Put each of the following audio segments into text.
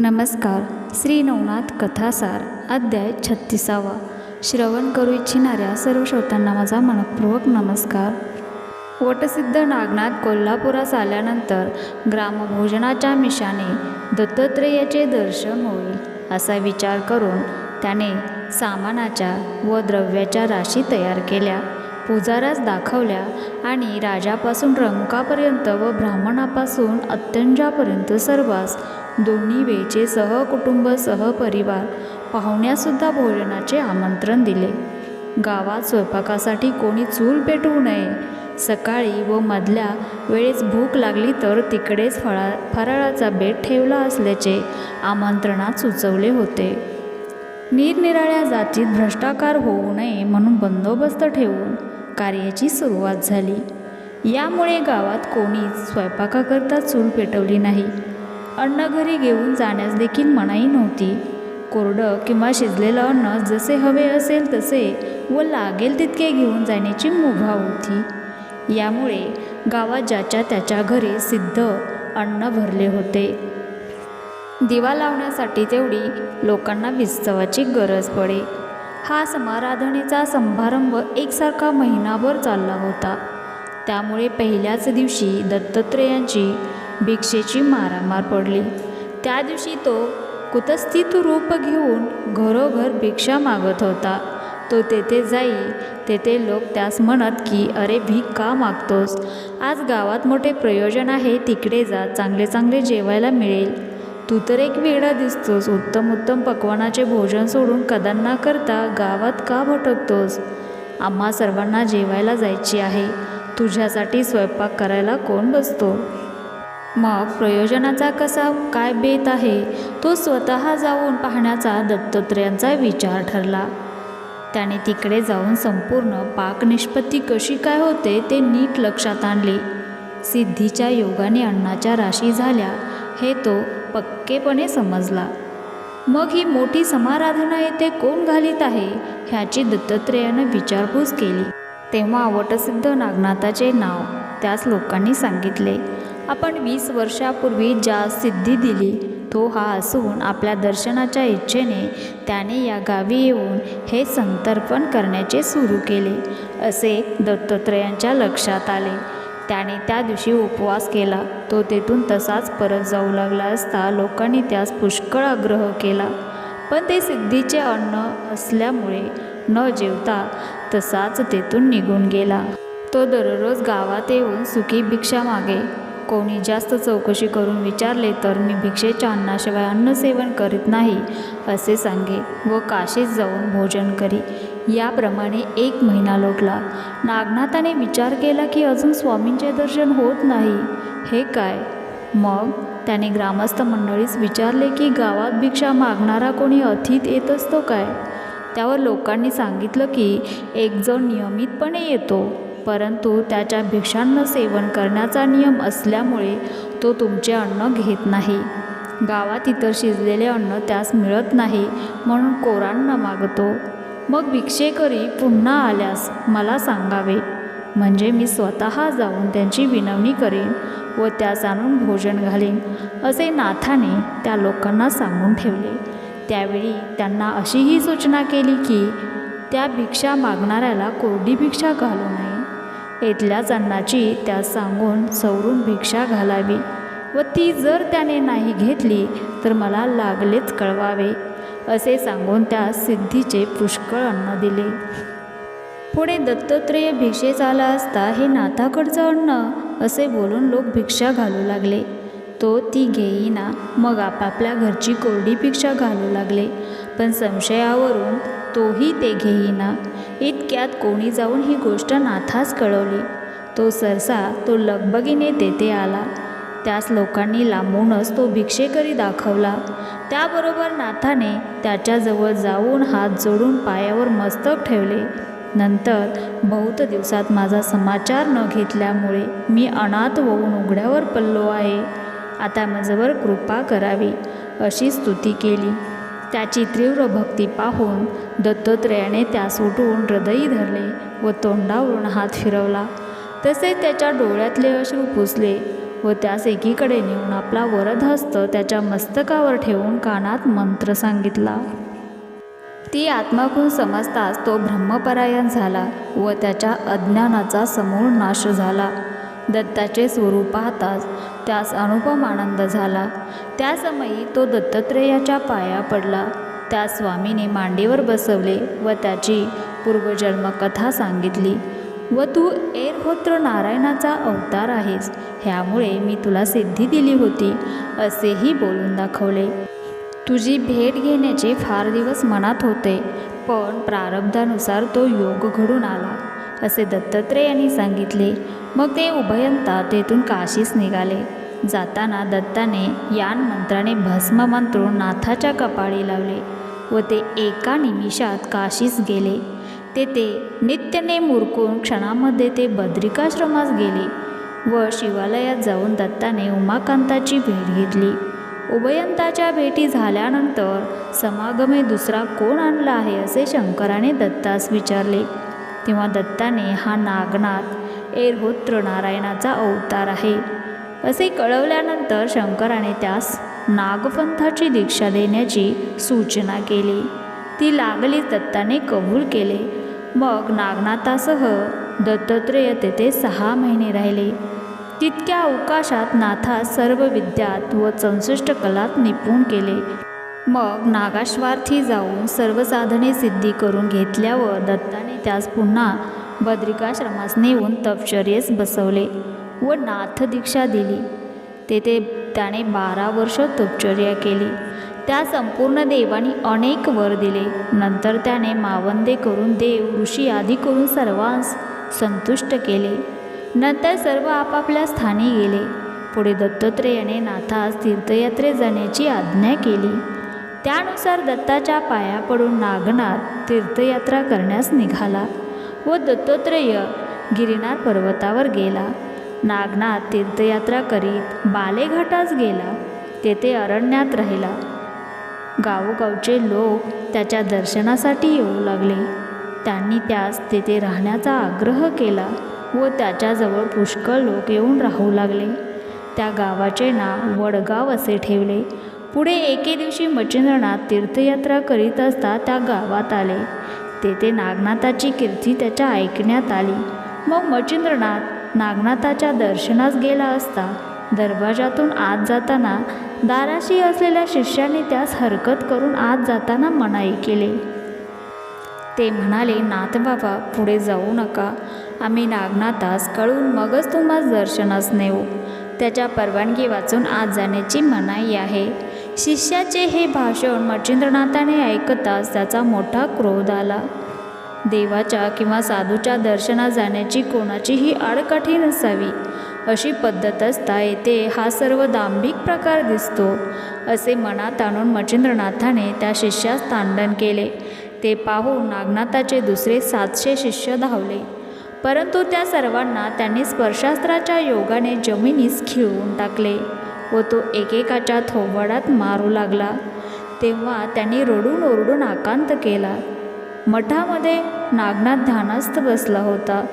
नमस्कार. श्री नवनाथ कथासार अध्याय छत्तीसावा. श्रवण करू इच्छिणाऱ्या सर्व श्रोतांना माझा मनपूर्वक नमस्कार. वटसिद्ध नागनाथ कोल्हापुरास आल्यानंतर ग्रामभोजनाच्या मिशाने दत्तात्रेयाचे दर्शन होईल असा विचार करून त्याने सामानाच्या व द्रव्याच्या राशी तयार केल्या. पुजाऱ्यास दाखवल्या आणि राजापासून रंकापर्यंत व ब्राह्मणापासून अत्यंजापर्यंत सर्वांस दोन्ही वेळचे सहकुटुंब सहपरिवार पाहुण्यासुद्धा भोजनाचे आमंत्रण दिले. गावात स्वयंपाकासाठी कोणी चूल पेटवू नये. सकाळी व मधल्या वेळेस भूक लागली तर तिकडेच फळा फराळाचा बेट ठेवला असल्याचे आमंत्रणात सुचवले होते. निरनिराळ्या जातीत भ्रष्टाकार होऊ नये म्हणून बंदोबस्त ठेवून कार्याची सुरुवात झाली. यामुळे गावात कोणीच स्वयंपाकाकरता चूल पेटवली नाही. अन्न घरी घेऊन जाण्यास देखील मनाई नव्हती. कोरडं किंवा शिजलेलं अन्न जसे हवे असेल तसे व लागेल तितके घेऊन जाण्याची मुभा होती. यामुळे गावात ज्याच्या त्याच्या घरी सिद्ध अन्न भरले होते. दिवा लावण्यासाठी तेवढी लोकांना विस्तवाची गरज पडे. हा समाराधनेचा समारंभ एकसारखा महिनाभर चालला होता. त्यामुळे पहिल्याच दिवशी दत्तात्रेयांची भिक्षेची मारामार पडली. त्या दिवशी तो कुतस्थित रूप घेऊन घरोघर भिक्षा मागत होता. तो तेथे जाई तेथे लोक त्यास म्हणत की अरे भीक का मागतोस? आज गावात मोठे प्रयोजन आहे तिकडे जा चांगले चांगले जेवायला मिळेल. तू तर एक वेळा दिसतोस. उत्तम उत्तम पक्वानाचे भोजन सोडून कदांना करता गावात का भटकतोस? आम्हा सर्वांना जेवायला जायची आहे. तुझ्यासाठी स्वयंपाक करायला कोण बसतो? मग प्रयोजनाचा कसा काय बेत आहे? तो स्वतः जाऊन पाहण्याचा दत्तात्रेयांचा विचार ठरला. त्याने तिकडे जाऊन संपूर्ण पाक निष्पत्ती कशी काय होते ते नीट लक्षात आणले. सिद्धीच्या योगाने अन्नाच्या राशी झाल्या. हे तो पक्केपणे समजला. मग ही मोठी समाराधना येथे कोण घालीत आहे ह्याची दत्तात्रेयानं विचारपूस केली. तेव्हा वटसिद्ध नागनाथाचे नाव त्याच लोकांनी सांगितले. आपण वीस वर्षापूर्वी ज्या सिद्धी दिली तो हा असून आपल्या दर्शनाच्या इच्छेने त्याने या गावी येऊन हे संतर्पण करण्याचे सुरू केले असे दत्तात्रेयांच्या लक्षात आले. त्याने त्या दिवशी उपवास केला. तो तेथून तसाच परत जाऊ लागला असता लोकांनी त्यास पुष्कळ आग्रह केला. पण ते सिद्धीचे अन्न असल्यामुळे न जेवता तसाच तेथून निघून गेला. तो दररोज गावात येऊन सुखी भिक्षा मागे. कोणी जास्त चौकशी करून विचारले तर मी भिक्षेच्या अन्नाशिवाय अन्नसेवन करीत नाही असे सांगे व काशीत जाऊन भोजन करी. याप्रमाणे एक महिना लोटला. नागनाथाने विचार केला की अजून स्वामींचे दर्शन होत नाही. हे काय? मग त्याने ग्रामस्थ मंडळीस विचारले की गावात भिक्षा मागणारा कोणी अथित येत असतो काय? त्यावर लोकांनी सांगितलं की एकजण नियमितपणे येतो परंतु त्याच्या भिक्षांना सेवन करण्याचा नियम असल्यामुळे तो तुमचे अन्न घेत नाही. गावात इतर शिजलेले अन्न त्यास मिळत नाही म्हणून कोरांना मागतो. मग भिक्षेकरी पुन्हा आल्यास मला सांगावे. म्हणजे मी स्वतः जाऊन त्यांची विनवणी करेन व त्यास आणून भोजन घालीन असे नाथाने त्या लोकांना सांगून ठेवले. त्यावेळी त्यांना अशीही सूचना केली की त्या भिक्षा मागणाऱ्याला कोरडी भिक्षा घालू नये. इथल्याच अन्नाची त्यास सांगून सवरून भिक्षा घालावी व ती जर त्याने नाही घेतली तर मला लागलेच कळवावे. असे सांगून त्यास सिद्धीचे पुष्कळ अन्न दिले. पुढे दत्तात्रेय भिक्षेस आला असता हे नाथाकडचं अन्न असे बोलून लोक भिक्षा घालू लागले. तो ती घेईना मग आपापल्या घरची कोरडी भिक्षा घालू लागले. पण संशयावरून तोही ते घेईना. इतक्यात कोणी जाऊन ही गोष्ट नाथास कळवली. तो सरसा तो लगबगीने तेथे आला. त्यास लोकांनी लांबूनच तो भिक्षेकरी दाखवला. त्याबरोबर नाथाने त्याच्याजवळ जाऊन हात जोडून पायावर मस्तक ठेवले. नंतर बहुत दिवसात माझा समाचार न घेतल्यामुळे मी अनाथ होऊन उघड्यावर पडलो आहे. आता माझ्यावर कृपा करावी अशी स्तुती केली. त्याची तीव्र भक्ती पाहून दत्तात्रेयाने त्यास उठवून हृदयी धरले व तोंडावरून हात फिरवला. तसे त्याच्या डोळ्यातले अश्रू पुसले. व त्यास एकीकडे नेऊन आपला वरदहस्त त्याच्या मस्तकावर ठेवून कानात मंत्र सांगितला. ती आत्मागुण समजताच तो ब्रह्मपरायण झाला व त्याच्या अज्ञानाचा समूळ नाश झाला. दत्ताचे स्वरूप पाहताच त्यास अनुपम आनंद झाला. त्यासमयी तो दत्तात्रेयाच्या पाया पडला. त्या स्वामीने मांडीवर बसवले व त्याची पूर्वजन्म कथा सांगितली. व तू एरहोत्र नारायणाचा अवतार आहेस. ह्यामुळे मी तुला सिद्धी दिली होती. असेही बोलून दाखवले. तुझी भेट घेण्याचे फार दिवस मनात होते पण प्रारब्धानुसार तो योग घडून आला असे दत्तात्रेयांनी सांगितले. मग ते उभयंता तेथून काशीस निघाले. जाताना दत्ताने यान मंत्राने भस्म मंत्रून नाथाच्या कपाळी लावले व ते एका निमिषात काशीस गेले. तेथे नित्यने मुरकून क्षणामध्ये ते बद्रिकाश्रमास गेले व शिवालयात जाऊन दत्ताने उमाकांताची भेट घेतली. उभयंताच्या भेटी झाल्यानंतर समागमे दुसरा कोण आणला आहे असे शंकराने दत्तास विचारले. तेव्हा दत्ताने हा नागनाथ एरहोत्र नारायणाचा अवतार आहे. असे कळवल्यानंतर शंकराने त्यास नागपंथाची दीक्षा देण्याची सूचना केली. ती लागलीच दत्ताने कबूल केले. मग नागनाथासह दत्तात्रेय तेथे सहा महिने राहिले. तितक्या अवकाशात नाथास सर्व विद्यात व चौसष्ट कलात निपुण केले. मग नागाश्वार्थी जाऊन सर्व साधने सिद्धी करून घेतल्यावर दत्ताने त्यास पुन्हा बद्रिकाश्रमास नेऊन तपचर्येस बसवले व नाथ दीक्षा दिली. तेथे त्याने बारा वर्ष तपचर्या केली. त्या संपूर्ण देवानी अनेक वर दिले. नंतर त्याने मावंदे करून देव ऋषी आदी करून सर्वांस संतुष्ट केले. नंतर सर्व आपापल्या स्थानी गेले. पुढे दत्तात्रेयाने नाथास तीर्थयात्रे जाण्याची आज्ञा केली. त्यानुसार दत्ताच्या पाया पडून नागनाथ तीर्थयात्रा करण्यास निघाला व दत्तात्रेय गिरिनार पर्वतावर गेला. नागनाथ तीर्थयात्रा करीत बालेघाटास गेला. तेथे अरण्यात राहिला. गावोगावचे लोक त्याच्या दर्शनासाठी येऊ लागले. त्यांनी त्यास तेथे राहण्याचा आग्रह केला व त्याच्याजवळ पुष्कळ लोक येऊन राहू लागले. त्या गावाचे नाव वडगाव असे ठेवले. पुढे एके दिवशी मच्छिंद्रनाथ तीर्थयात्रा करीत असता त्या गावात आले. तेथे नागनाथाची कीर्ती त्याच्या ऐकण्यात आली. मग मच्छिंद्रनाथ नागनाथाच्या दर्शनास गेला असता. दरवाजातून आत जाताना दाराशी असलेल्या शिष्याने त्यास हरकत करून आत जाताना मनाई केले. ते म्हणाले नाथ बाबा पुढे जाऊ नका. आम्ही नागनाथास कळून मगच तुम्हास दर्शनास नेऊ. त्याच्या परवानगी वाचून आत जाण्याची मनाई आहे. शिष्याचे हे भाषण मच्छिंद्रनाथाने ऐकताच त्याचा मोठा क्रोध आला. देवाच्या किंवा साधूच्या दर्शनात जाण्याची कोणाचीही आडकाठी नसावी. अशी पद्धत असता येते. हा सर्व दांभिक प्रकार दिसतो. असे मनात आणून मच्छिंद्रनाथाने त्या शिष्यास तांडन केले. ते पाहून नागनाथाचे दुसरे सातशे शिष्य धावले. परंतु त्या सर्वांना त्यांनी स्पर्शास्त्राच्या योगाने जमिनीस खिळवून टाकले व तो एकेकाच्या थोबाडात मारू लागला. तेव्हा त्यांनी रडून ओरडून आकांत केला. मठामध्ये नागनाथ ध्यानस्थ बसला होता.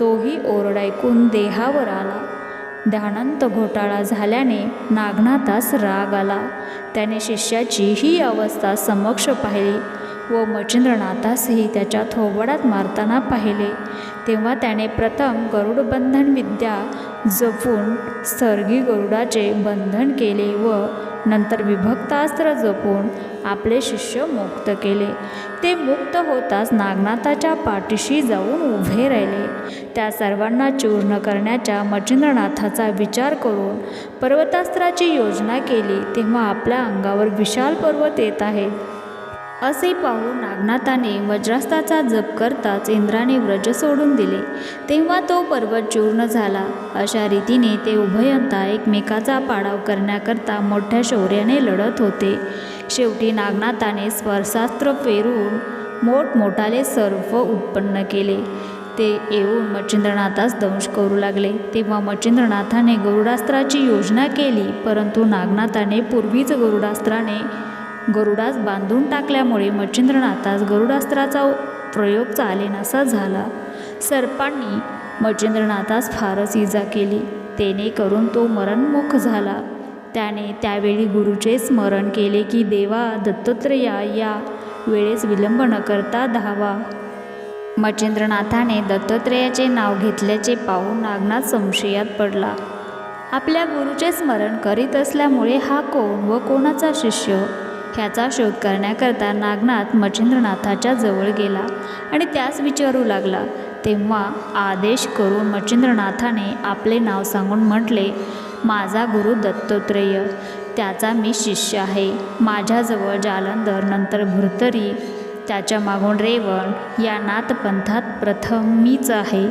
तोही ओरड ऐकून देहावर आला. ध्यानांत घोटाळा झाल्याने नागनाथास राग आला. त्याने शिष्याची ही अवस्था समक्ष पाहिली. व मच्छिंद्रनाथासही त्याच्या थोबडात मारताना पाहिले. तेव्हा त्याने प्रथम गरुडबंधन विद्या जपून स्थर्गी गरुडाचे बंधन केले व नंतर विभक्तास्त्र जपून आपले शिष्य मुक्त केले. ते मुक्त होताच नागनाथाच्या पाठीशी जाऊन उभे राहिले. त्या सर्वांना चूर्ण करण्याच्या मच्छिंद्रनाथाचा विचार करून पर्वतास्त्राची योजना केली. तेव्हा आपल्या अंगावर विशाल पर्वत येत आहे. असे पाहून नागनाथाने वज्रास्ताचा जप करताच इंद्राने व्रज सोडून दिले. तेव्हा तो पर्वत चूर्ण झाला. अशा रीतीने ते उभयंता एकमेकाचा पाडाव करण्याकरता मोठ्या शौर्याने लढत होते. शेवटी नागनाथाने स्वरशास्त्र पेरून मोठमोठाले सर्व उत्पन्न केले. ते येऊन मच्छिंद्रनाथास दंश करू लागले. तेव्हा मच्छिंद्रनाथाने गरुडास्त्राची योजना केली. परंतु नागनाथाने पूर्वीच गरुडास्त्राने गरुडास बांधून टाकल्यामुळे मच्छिंद्रनाथास गरुडास्त्राचा प्रयोग चालेनासा झाला. सर्पांनी मच्छिंद्रनाथास फारच इजा केली. तेने करून तो मरणमुख झाला. त्याने त्यावेळी गुरुचे स्मरण केले की देवा दत्तात्रेया या वेळेस विलंब न करता धावा. मच्छिंद्रनाथाने दत्तात्रेयाचे नाव घेतल्याचे पाहून नागनाथ संशयात पडला. आपल्या गुरुचे स्मरण करीत असल्यामुळे हा कोण व कोणाचा शिष्य? ह्याचा शोध करण्याकरता नागनाथ मच्छिंद्रनाथाच्या जवळ गेला आणि त्यास विचारू लागला. तेव्हा आदेश करून मच्छिंद्रनाथाने आपले नाव सांगून म्हटले माझा गुरु दत्तोत्रेय त्याचा मी शिष्य आहे. माझ्याजवळ जालंधर नंतर भृतरी त्याच्या मागून रेवण या नाथपंथात प्रथम मीच आहे.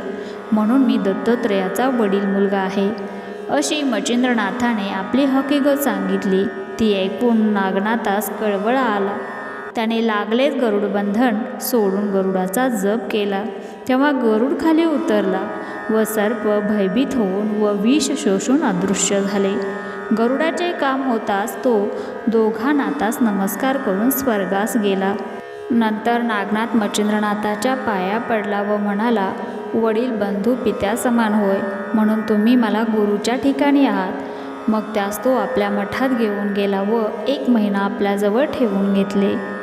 म्हणून मी दत्तोत्रेयाचा वडील मुलगा आहे. अशी मच्छिंद्रनाथाने आपली हकीकत सांगितली. ती ऐकून नागनाथास कळवळ आला. त्याने लागलेच गरुडबंधन सोडून गरुडाचा जप केला. तेव्हा गरुड खाली उतरला व सर्प भयभीत होऊन व विष शोषून अदृश्य झाले. गरुडाचे काम होताच तो दोघा नाथास नमस्कार करून स्वर्गास गेला. नंतर नागनाथ मच्छिंद्रनाथाच्या पाया पडला व म्हणाला वडील बंधू पित्या समान होय म्हणून तुम्ही मला गुरुच्या ठिकाणी आहात. मग त्यास तो आपल्या मठात घेऊन गेला व एक महिना आपल्याजवळ ठेवून घेतले.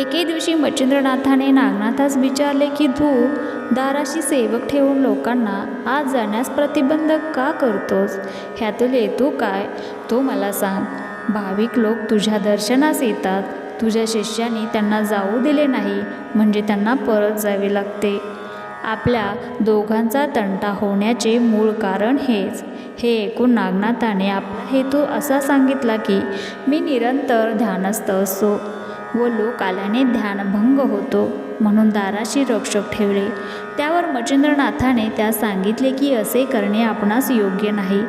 एके दिवशी मच्छिंद्रनाथाने नागनाथास विचारले की तू दाराशी सेवक ठेवून लोकांना आज जाण्यास प्रतिबंध का करतोस? ह्यातून हेतू काय? तो मला सांग. भाविक लोक तुझ्या दर्शनास येतात. तुझ्या शिष्याने त्यांना जाऊ दिले नाही. म्हणजे त्यांना परत जावे लागते. आपल्या दोघांचा तंटा होण्याचे मूळ कारण हेच. हे ऐकून नागनाथाने आपला हेतू असा सांगितला की मी निरंतर ध्यानस्थ असतो व लोक आल्याने ध्यानभंग होतो म्हणून दाराशी रक्षक ठेवले. त्यावर मच्छिंद्रनाथाने त्यास सांगितले की असे करणे आपणास योग्य नाही.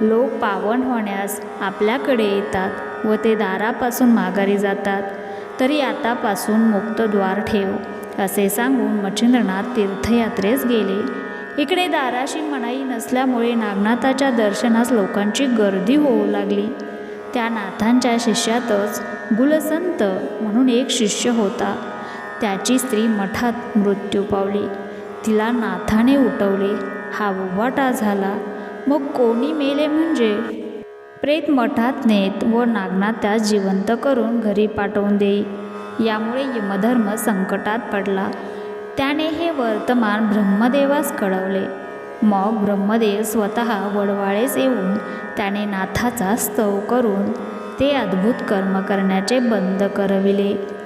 लोक पावन होण्यास आपल्याकडे येतात व ते दारापासून माघारी जातात. तरी आतापासून मुक्तद्वार ठेव. असे सांगून मच्छिंद्रनाथ तीर्थयात्रेस गेले. इकडे दाराशी मनाई नसल्यामुळे नागनाथाच्या दर्शनास लोकांची गर्दी होऊ लागली. त्या नाथांच्या शिष्यातच गुलसंत म्हणून एक शिष्य होता. त्याची स्त्री मठात मृत्यू पावली. तिला नाथाने उठवले. हा उवाटा झाला. मग कोणी मेले म्हणजे? प्रेत मठात नेत व नागनाथ त्यास जिवंत करून घरी पाठवून देई. यामुळे यमधर्म संकटात पडला. त्याने हे वर्तमान ब्रह्मदेवास कळवले. मग ब्रह्मदेव स्वतः वडवाळेस येऊन त्याने नाथाचा स्तव करून ते अद्भुत कर्म करण्याचे बंद करविले.